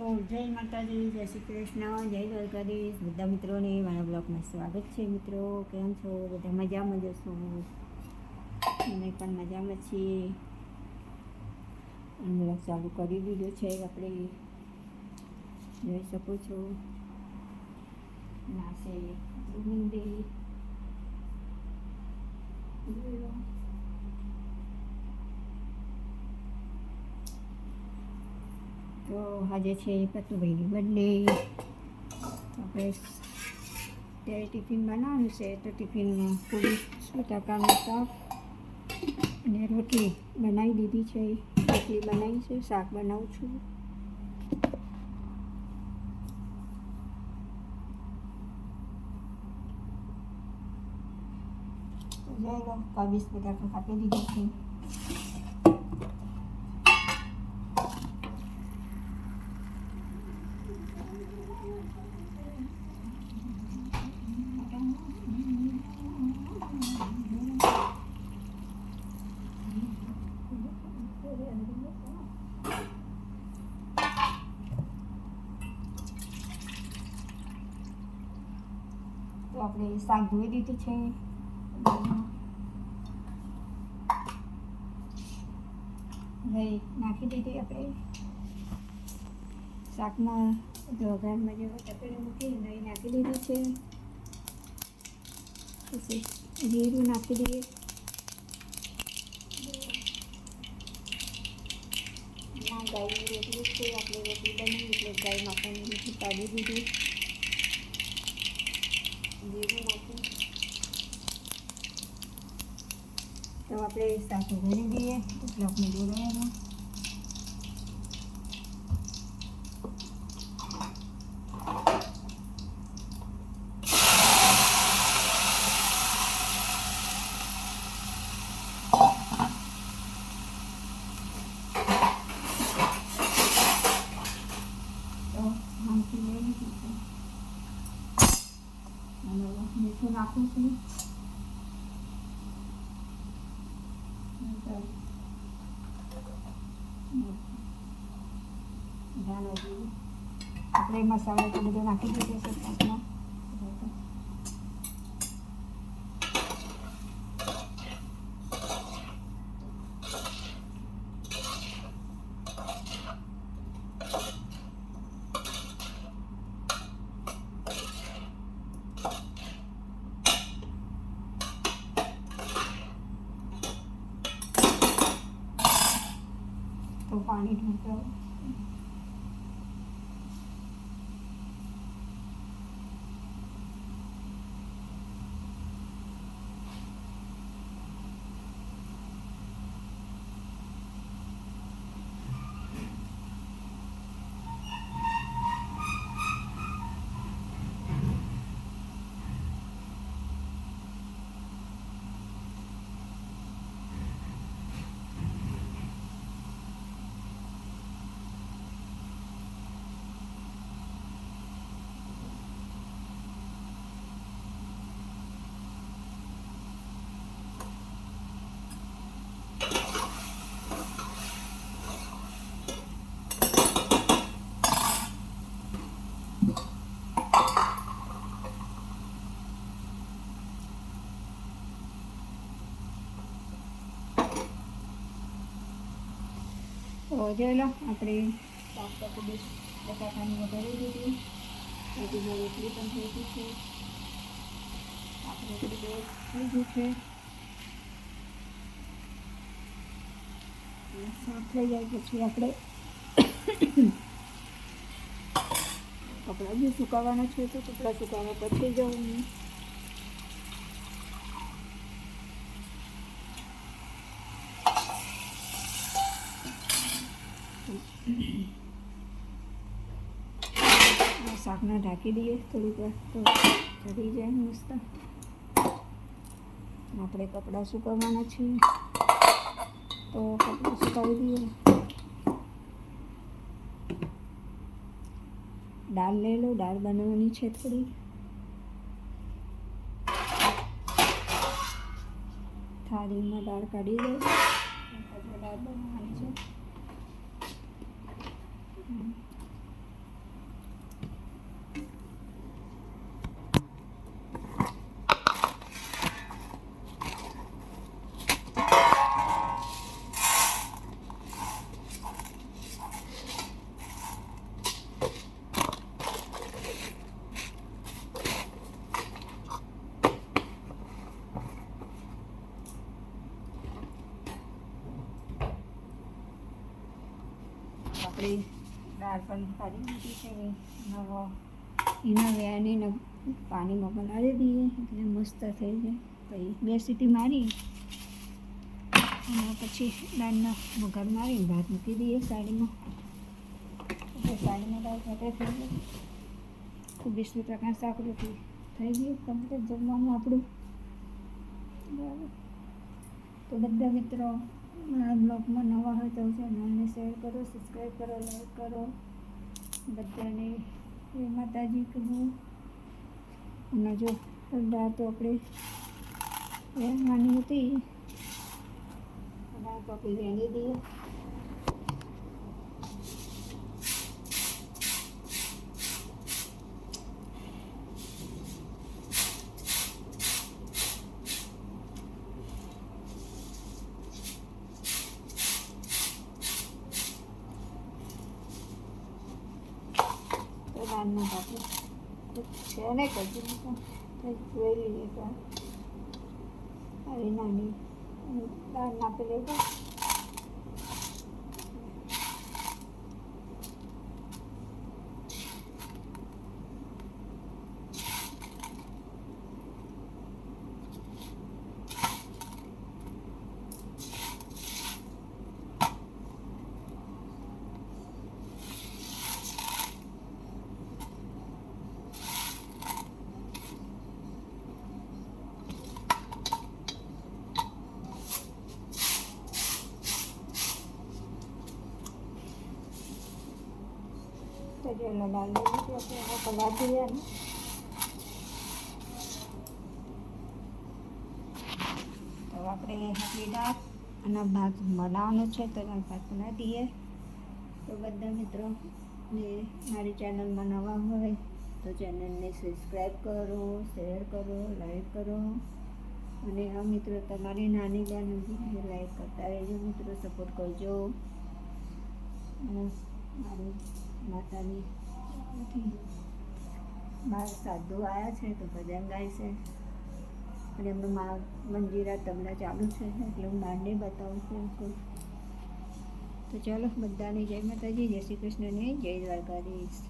તો જય માતાજી, જય શ્રી કૃષ્ણ, જય દ્વારકાધીશ. બધા મિત્રોને મારા બ્લોગમાં સ્વાગત છે મિત્રો. કેમ છો? બધા મજામાં જશો અમે પણ મજામાં છીએ. બ્લોગ ચાલુ કરી દીધો છે આપણે. જોઈ શકો છો. નાશે ડુંગળી તો આજે છે પતુભાઈની બર્થડે આપણે ત્યારે ટિફિન બનાવવાનું છે તો ટિફિનમાં પૂરી બટાકાનું શાક અને રોટલી બનાવી દીધી છે. રોટલી બનાવી છે, શાક બનાવું છું. જોઈ લો કાબીસ બટાકા કાપી દીધી છે. આપણે શાક ધોઈ દીધું છે દહીં નાખી દીધી આપણે શાકમાં વઘારમાં જે તપેલું મૂકી દહીં નાખી દીધું છે. પછી જીરું નાખી દઈએ. ગાયની રોટલી છે, આપણે રોટલી બની એટલે ગાય માતાની મીઠી કાઢી દીધી. જીરું નાખી તો આપણે શાક ઉઘાડી દઈએ. એટલે આપણે જોડાયેલું તો આમથી લઈ લીધું છે અને મીઠું નાખું છું આપણે મસાલો તો બધો નાખી દીધો છે શાકમાં તો પાણી ઢોળતો તો જોઈ લો આપણે શાક પકડી બટાકાની વધારી દીધી રોટીમાં રોટલી પણ થઈ ગઈ છે. આપણે રોટલી થઈ ગયું છે. સાફ થઈ જાય પછી આપણે કપડાં બી સુકાવાના છે તો કપડાં સુકાવા પછી જવું આ શાકને ઢાંકી દઈએ થોડીક વાર તો ચડી જાય મસ્ત. આપણે કપડાં સુકવવાના છીએ. તો કપડાં સુકાવી દઈએ. દાળ લઈ લો, દાળ બનાવવાની છે થોડી. થાળીમાં દાળ કાઢી દઉં દાળ બનાવવાની છે. આપણે દાળ પણ કાઢી દીધી છે. નવો એના વ્યાને પાણીમાં બનાવી દઈએ. એટલે મસ્ત થઈ જાય. પછી બે સીટી મારી અને પછી દાળના વઘાર મારી ભાત મૂકી દઈએ સાડીમાં. સાડીમાં દાળ ભાતે થઈ જાય તો વીસ પ્રકાર રોટલી થઈ ગયું. કમ્પ્લીટ જમવાનું આપણું. બરાબર. તો બધા મિત્રો મારા બ્લોગમાં નવા હોય તો ચેનલને શેર કરો સબસ્ક્રાઈબ કરો લાઈક કરો. બધાને એ માતાજી કહું અને જો તો આપણે રહેવાની હતી. આપણે રહેણી દઈએ દાળનો આપણે છે ને કજુ જોઈ લઈએ તો. આવી નાની દાળ નાખી લઈએ તો જો એનો દાળ લીધી આપણે હવે પલાળ દઈએ ને તો આપણે આપણી દાળ અને ભાત બનાવવાનું છે તો દાળ ભાત બનાવી દઈએ તો બધા મિત્રો, ને મારી ચેનલમાં નવા હોય, તો ચેનલને સબસ્ક્રાઈબ કરો શેર કરો લાઈક કરો. અને આ મિત્રો તમારી નાની બેન લાઈક કરતા રહેજો, મિત્રો. સપોર્ટ કરજો. અને મારી માતાની બહાર સાધુ આવ્યા છે તો ભજન ગાય છે. અને એમનું મા મંજીરા તબલા ચાલુ છે, એટલે હું માંડે બતાવું છું તો ચાલો બધાને જય માતાજી, જય શ્રી કૃષ્ણને જય દ્વારકાધીશ.